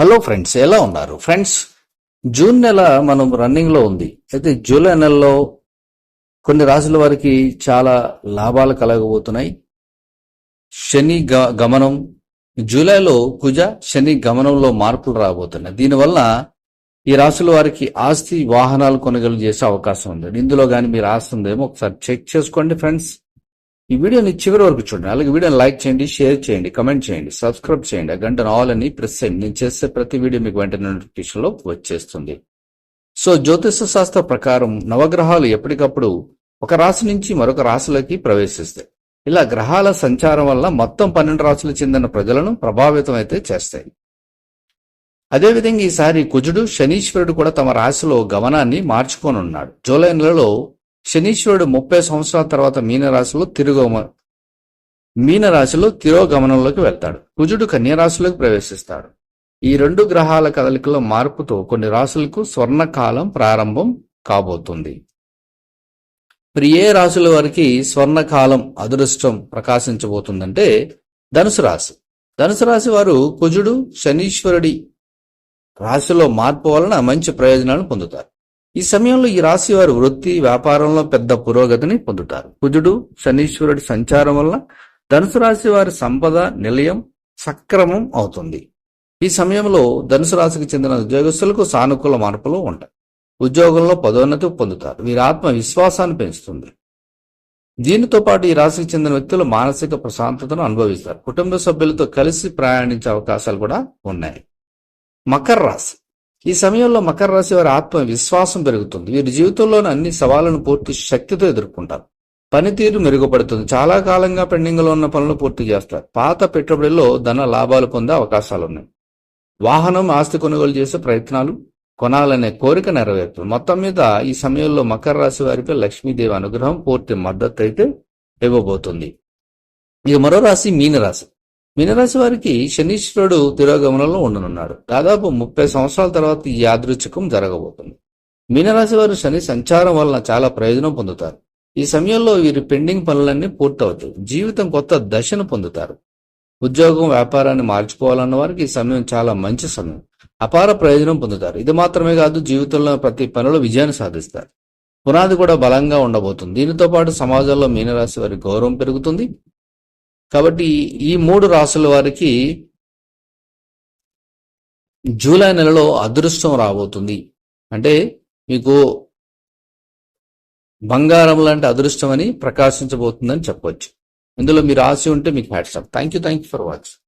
Hello friends ఎలా ఉన్నారు? Friends June నెల మనం రన్నింగ్లో ఉంది. అయితే జూలై నెలలో కొన్ని రాశుల వారికి చాలా లాభాలు కలగబోతున్నాయి. శని గ- గమనం. జూలైలో కుజ శని గమనంలో మార్పులు రాబోతున్నాయి. దీనివల్ల ఈ రాశుల వారికి ఆస్తి వాహనాలు కొనుగోలు చేసే అవకాశం ఉంది. ఇందులో కానీ మీరు ఆస్తి ఉందేమో ఒకసారి చెక్ చేసుకోండి ఫ్రెండ్స్ ఈ వీడియోని చివరి వరకు చూడండి. అలాగే వీడియోని లైక్ చేయండి షేర్ చేయండి కమెంట్ చేయండి సబ్స్క్రైబ్ చేయండి. ఆ గంట ఆల్ అని ప్రెస్ చేయండి నేను చేసే ప్రతి వీడియో మీకు వెంటనే నోటిఫికేషన్లో వచ్చేస్తుంది. సో జ్యోతిష శాస్త్ర ప్రకారం నవగ్రహాలు ఎప్పటికప్పుడు ఒక రాశి నుంచి మరొక రాశిలోకి ప్రవేశిస్తాయి. ఇలా గ్రహాల సంచారం వల్ల మొత్తం పన్నెండు రాశులకు చెందిన ప్రజలను ప్రభావితం అయితే చేస్తాయి. అదేవిధంగా ఈసారి కుజుడు శనీశ్వరుడు కూడా తమ రాశిలో గమనాన్ని మార్చుకోనున్నాడు. జూలై నెలలో శనీశ్వరుడు ముప్పై సంవత్సరాల తర్వాత మీనరాశిలో తిరుగమ మీనరాశిలో తిరోగమనంలోకి వెళ్తాడు. కుజుడు కన్యరాశిలోకి ప్రవేశిస్తాడు. ఈ రెండు గ్రహాల కదలికలో మార్పుతో కొన్ని రాశులకు స్వర్ణకాలం ప్రారంభం కాబోతుంది. ప్రియే రాశుల వారికి స్వర్ణకాలం అదృష్టం ప్రకాశించబోతుందంటే ధనుసు రాశి. ధనుసు రాశి వారు కుజుడు శనీశ్వరుడి రాశిలో మార్పు వలన మంచి ప్రయోజనాలను పొందుతారు. ఈ సమయంలో ఈ రాశి వారు వృత్తి వ్యాపారంలో పెద్ద పురోగతిని పొందుతారు. కుజుడు శనీశ్వరుడి సంచారం వల్ల ధనుసు రాశి వారి సంపద నిలయం సక్రమం అవుతుంది. ఈ సమయంలో ధనుసు రాశికి చెందిన ఉద్యోగస్తులకు సానుకూల మార్పులు ఉంటాయి. ఉద్యోగంలో పదోన్నతి పొందుతారు. వీరి ఆత్మ విశ్వాసాన్ని పెంచుతుంది. దీనితో పాటు ఈ రాశికి చెందిన వ్యక్తులు మానసిక ప్రశాంతతను అనుభవిస్తారు. కుటుంబ సభ్యులతో కలిసి ప్రయాణించే అవకాశాలు కూడా ఉన్నాయి. మకర రాశి. ఈ సమయంలో మకర రాశి వారి ఆత్మ విశ్వాసం పెరుగుతుంది. వీరి జీవితంలోని అన్ని సవాళ్ళను పూర్తి శక్తితో ఎదుర్కొంటారు. పనితీరు మెరుగుపడుతుంది. చాలా కాలంగా పెండింగ్లో ఉన్న పనులు పూర్తి చేస్తారు. పాత పెట్టుబడిలో ధన లాభాలు పొందే అవకాశాలు ఉన్నాయి. వాహనం ఆస్తి కొనుగోలు చేసే ప్రయత్నాలు కొనాలనే కోరిక నెరవేరుతుంది. మొత్తం మీద ఈ సమయంలో మకర రాశి వారిపై లక్ష్మీదేవి అనుగ్రహం పూర్తి మద్దతు అయితే ఇవ్వబోతుంది. ఇక మరో రాశి మీనరాశి. మీనరాశి వారికి శనీశ్వరుడు తిరోగమనంలో ఉండనున్నాడు. దాదాపు ముప్పై సంవత్సరాల తర్వాత ఈ యాదృచ్ఛికం జరగబోతుంది. మీనరాశి వారు శని సంచారం వలన చాలా ప్రయోజనం పొందుతారు. ఈ సమయంలో వీరి పెండింగ్ పనులన్నీ పూర్తవుతాయి. జీవితం కొత్త దశను పొందుతారు. ఉద్యోగం వ్యాపారాన్ని మార్చుకోవాలన్న వారికి ఈ సమయం చాలా మంచి సమయం. అపార ప్రయోజనం పొందుతారు. ఇది మాత్రమే కాదు జీవితంలో ప్రతి పనిలో విజయాన్ని సాధిస్తారు. పునాది కూడా బలంగా ఉండబోతుంది. దీనితో పాటు సమాజంలో మీనరాశి వారి గౌరవం పెరుగుతుంది. కాబట్టి ఈ మూడు రాసుల వారికి జూలై నెలలో అదృష్టం రాబోతుంది. అంటే మీకు బంగారం లాంటి అదృష్టం అని ప్రకాశించబోతుందని చెప్పవచ్చు ఇందులో మీరు రాసి ఉంటే మీకు hats off thank you thank you for watching